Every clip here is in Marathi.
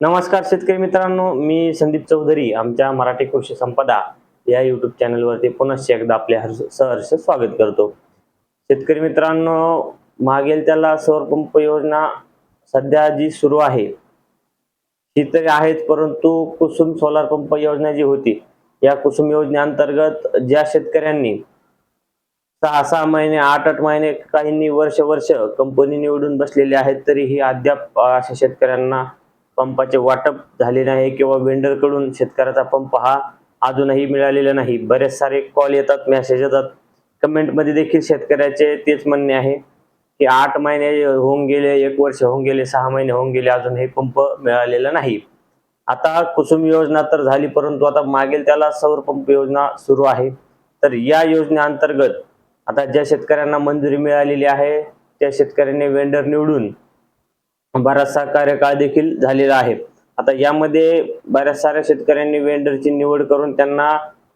नमस्कार शेतकरी मित्रांनो मी संदीप चौधरी आमच्या मराठी कृषी संपदा या युट्यूब चॅनलवरती पुनश्च एकदा आपले हर्ष सहर्ष स्वागत करतो. शेतकरी मित्रांनो मागेल त्याला सौर पंप योजना सध्या जी सुरू आहे ती तरी आहेच परंतु कुसुम सोलार पंप योजना जी होती या कुसुम योजनेअंतर्गत ज्या शेतकऱ्यांनी सहा सहा महिने आठ आठ महिने काहींनी वर्ष वर्ष कंपनी निवडून बसलेले आहेत तरीही अद्याप अशा शेतकऱ्यांना पंपाचे वाटप झाले नाही किंवा वेंडरकडून शेतकऱ्याचा पंप हा अजूनही मिळालेला नाही. बरेच सारे कॉल येतात मेसेज येतात. कमेंटमध्ये देखील शेतकऱ्याचे तेच म्हणणे आहे की आठ महिने होऊन गेले एक वर्ष होऊन गेले सहा महिने होऊन गेले अजूनही पंप मिळालेला नाही. आता कुसुम योजना तर झाली परंतु आता मागील त्याला सौर पंप योजना सुरू आहे. तर या योजनेअंतर्गत आता ज्या शेतकऱ्यांना मंजुरी मिळालेली आहे त्या शेतकऱ्यांनी वेंडर निवडून बराचसा कार्यकाळ देखील झालेला आहे. आता यामध्ये बऱ्याच साऱ्या शेतकऱ्यांनी वेंडरची निवड करून त्यांना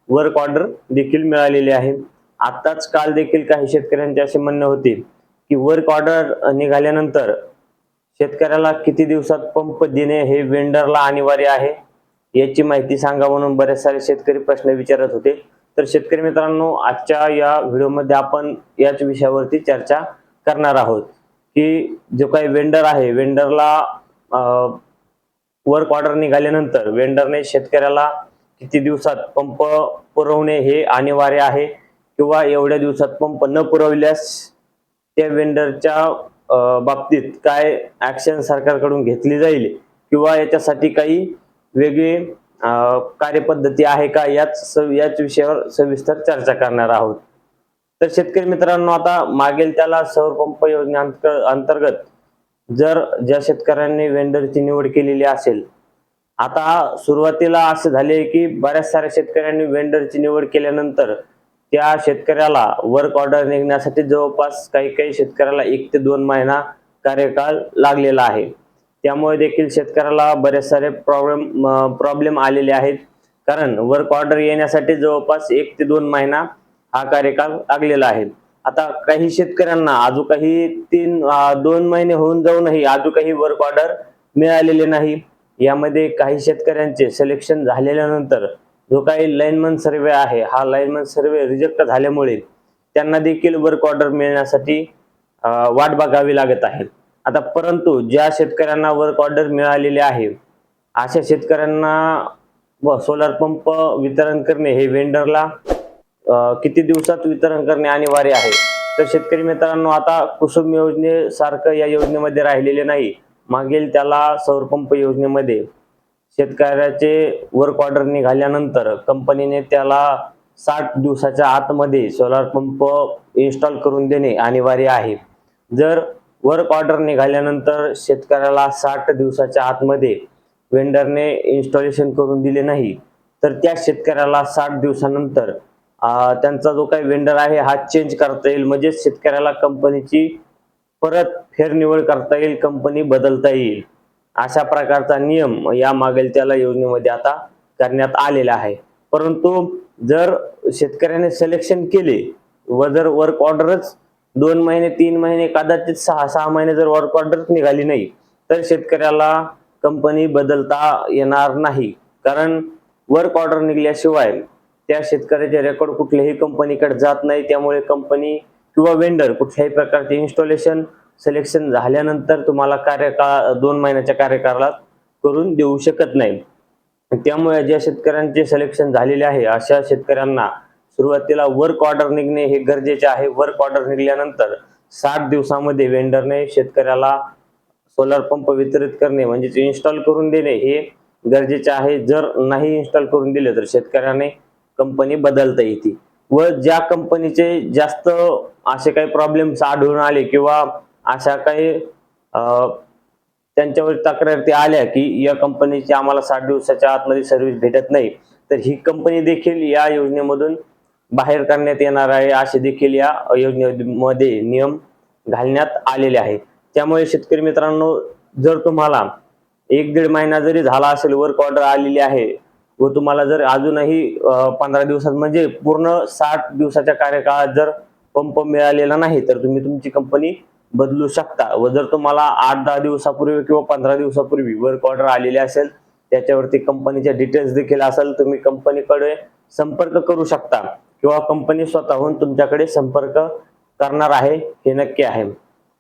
वर्क ऑर्डर देखील मिळालेली आहे. आताच काल देखील काही शेतकऱ्यांचे असे म्हणणे होते की वर्क ऑर्डर निघाल्यानंतर शेतकऱ्याला किती दिवसात पंप देणे हे वेंडरला अनिवार्य आहे? याची माहिती सांगा म्हणून बरेच सारे शेतकरी प्रश्न विचारत होते. तर शेतकरी मित्रांनो आजच्या या व्हिडिओमध्ये आपण याच विषयावरती चर्चा करणार आहोत. की जो काही वेंडर आहे वेंडरला वर्क ऑर्डर निघाल्यानंतर वेंडरने शेतकऱ्याला किती दिवसात पंप पुरवणे हे अनिवार्य आहे किंवा एवढ्या दिवसात पंप न पुरवल्यास त्या वेंडरच्या बाबतीत काय ॲक्शन सरकारकडून घेतली जाईल किंवा याच्यासाठी काही वेगळी कार्यपद्धती आहे का? याच स- याच विषयावर सविस्तर चर्चा करणार आहोत. तर शेतकरी मित्रांनो आता मागेल त्याला सौर पंप योजने अंतर्गत जर ज्या शेतकऱ्यांनी वेंडरची निवड केलेली असेल आता सुरुवातीला असे झाले की बऱ्याच साऱ्या शेतकऱ्यांनी वेंडरची निवड केल्यानंतर त्या शेतकऱ्याला वर्क ऑर्डर निघण्यासाठी जवळपास काही काही शेतकऱ्याला एक ते दोन महिना कार्यकाळ लागलेला आहे. त्यामुळे देखील शेतकऱ्याला बरेच सारे प्रॉब्लेम प्रॉब्लेम आलेले आहेत. कारण वर्क ऑर्डर येण्यासाठी जवळपास एक ते दोन महिना हा कार्यकाळ लागलेला आहे. आता काही शेतकऱ्यांना अजून काही तीन दोन महिने होऊन जाऊनही अजून काही वर्क ऑर्डर मिळालेले नाही. यामध्ये काही शेतकऱ्यांचे सिलेक्शन झालेल्यानंतर जो काही लाईनमन सर्वे आहे हा लाईनमन सर्वे रिजेक्ट झाल्यामुळे त्यांना देखील वर्क ऑर्डर मिळण्यासाठी वाट बघावी लागत आहे. आता परंतु ज्या शेतकऱ्यांना वर्क ऑर्डर मिळालेले आहे अशा शेतकऱ्यांना व सोलार पंप वितरण करणे हे वेंडरला किती दिवसात वितरण करणे अनिवार्य आहे? तर शेतकरी मित्रांनो आता कुसुम योजनेसारखं या योजनेमध्ये राहिलेले नाही. मागील त्याला सौरपंप योजनेमध्ये शेतकऱ्याचे वर्क ऑर्डर निघाल्यानंतर कंपनीने त्याला साठ दिवसाच्या आतमध्ये सोलार पंप इन्स्टॉल करून देणे अनिवार्य आहे. जर वर्क ऑर्डर निघाल्यानंतर शेतकऱ्याला साठ दिवसाच्या आतमध्ये वेंडरने इन्स्टॉलेशन करून दिले नाही तर त्या शेतकऱ्याला साठ दिवसानंतर त्यांचा जो काही वेंडर आहे हा चेंज करता येईल. म्हणजे शेतकऱ्याला कंपनीची परत फेरनिवड करता येईल कंपनी बदलता येईल. अशा प्रकारचा नियम या मागेल त्याला योजनेमध्ये आता करण्यात आलेला आहे. परंतु जर शेतकऱ्याने सिलेक्शन केले व जर वर्क ऑर्डरच दोन महिने तीन महिने कदाचित सहा सहा महिने जर वर्क ऑर्डर निघाली नाही तर शेतकऱ्याला कंपनी बदलता येणार नाही. कारण वर्क ऑर्डर निघल्याशिवाय त्या शेतकऱ्याचे रेकॉर्ड कुठल्याही कंपनीकडे जात नाही. त्यामुळे कंपनी किंवा वेंडर कुठल्याही प्रकारचे इन्स्टॉलेशन सिलेक्शन झाल्यानंतर तुम्हाला कार्यकाळ दोन महिन्याच्या कार्यकाळात करून देऊ शकत नाही. त्यामुळे ज्या शेतकऱ्यांचे सिलेक्शन झालेले आहे अशा शेतकऱ्यांना सुरुवातीला वर्क ऑर्डर निघणे हे गरजेचे आहे. वर्क ऑर्डर निघाल्यानंतर सात दिवसामध्ये वेंडरने शेतकऱ्याला सोलर पंप वितरित करणे म्हणजेच इन्स्टॉल करून देणे हे गरजेचे आहे. जर नाही इन्स्टॉल करून दिले तर शेतकऱ्याने कंपनी बदलता येते. व ज्या कंपनीचे जास्त असे काही प्रॉब्लेम्स आढळून आले किंवा अशा काही त्यांच्यावर त्यांच्यावर तक्रारी आल्या की या कंपनीची आम्हाला साठ दिवसाच्या आतमध्ये सर्व्हिस भेटत नाही तर ही कंपनी देखील या योजनेमधून बाहेर करण्यात येणार आहे असे देखील या योजनेमध्ये नियम घालण्यात आलेले आहे त्यामुळे शेतकरी मित्रांनो जर तुम्हाला एक दीड महिना जरी झाला असेल वर्क ऑर्डर आलेली आहे व तुम्हाला जर अजूनही पंधरा दिवसात म्हणजे पूर्ण साठ दिवसाच्या कार्यकाळात जर पंप मिळालेला नाही तर तुम्ही तुमची कंपनी बदलू शकता. व जर तुम्हाला आठ दहा दिवसापूर्वी किंवा पंधरा दिवसापूर्वी वर्क ऑर्डर आलेली असेल त्याच्यावरती कंपनीच्या डिटेल्स देखील असेल तुम्ही कंपनीकडे संपर्क करू शकता. किंवा कंपनी स्वतःहून तुमच्याकडे संपर्क करणार आहे हे नक्की आहे.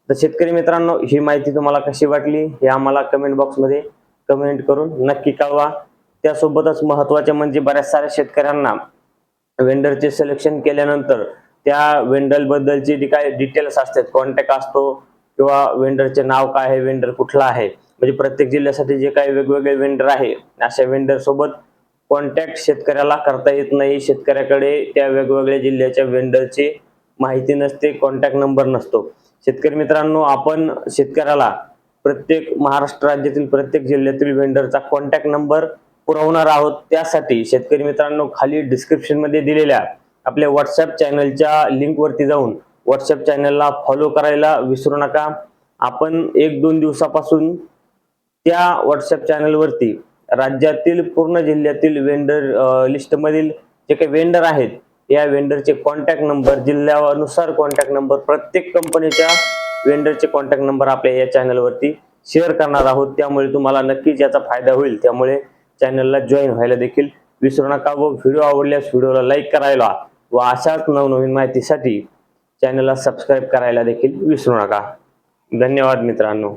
तर शेतकरी मित्रांनो ही माहिती तुम्हाला कशी वाटली हे आम्हाला कमेंट बॉक्समध्ये कमेंट करून नक्की कळवा. त्यासोबतच महत्त्वाचे म्हणजे बऱ्याच साऱ्या शेतकऱ्यांना वेंडरचे सिलेक्शन केल्यानंतर त्या वेंडर बद्दलची जी काय डिटेल्स असतात कॉन्टॅक्ट असतो किंवा वेंडरचे नाव काय आहे वेंडर कुठला आहे म्हणजे प्रत्येक जिल्ह्यासाठी जे काही वेगवेगळे वेंडर आहे अशा वेंडर सोबत कॉन्टॅक्ट शेतकऱ्याला करता येत नाही. शेतकऱ्याकडे त्या वेगवेगळ्या जिल्ह्याच्या वेंडरची माहिती नसते कॉन्टॅक्ट नंबर नसतो. शेतकरी मित्रांनो आपण शेतकऱ्याला प्रत्येक महाराष्ट्र राज्यातील प्रत्येक जिल्ह्यातील वेंडरचा कॉन्टॅक्ट नंबर पुरवणार आहोत. त्यासाठी शेतकरी मित्रांनो खाली डिस्क्रिप्शनमध्ये दिलेल्या आपल्या व्हॉट्सअप चॅनलच्या लिंक वरती जाऊन व्हॉट्सअप चॅनलला फॉलो करायला विसरू नका. आपण एक दोन दिवसापासून त्या व्हॉट्सअप चॅनलवरती राज्यातील पूर्ण जिल्ह्यातील वेंडर लिस्टमधील जे काही वेंडर आहेत या वेंडरचे कॉन्टॅक्ट नंबर जिल्ह्यानुसार कॉन्टॅक्ट नंबर प्रत्येक कंपनीच्या वेंडरचे कॉन्टॅक्ट नंबर आपल्या या चॅनलवरती शेअर करणार आहोत. त्यामुळे तुम्हाला नक्कीच याचा फायदा होईल. त्यामुळे चॅनलला जॉईन व्हायला देखील विसरू नका व व्हिडिओ आवडल्यास व्हिडिओला लाईक करायला व अशाच नवनवीन माहितीसाठी चॅनलला सबस्क्राईब करायला देखील विसरू नका. धन्यवाद मित्रांनो.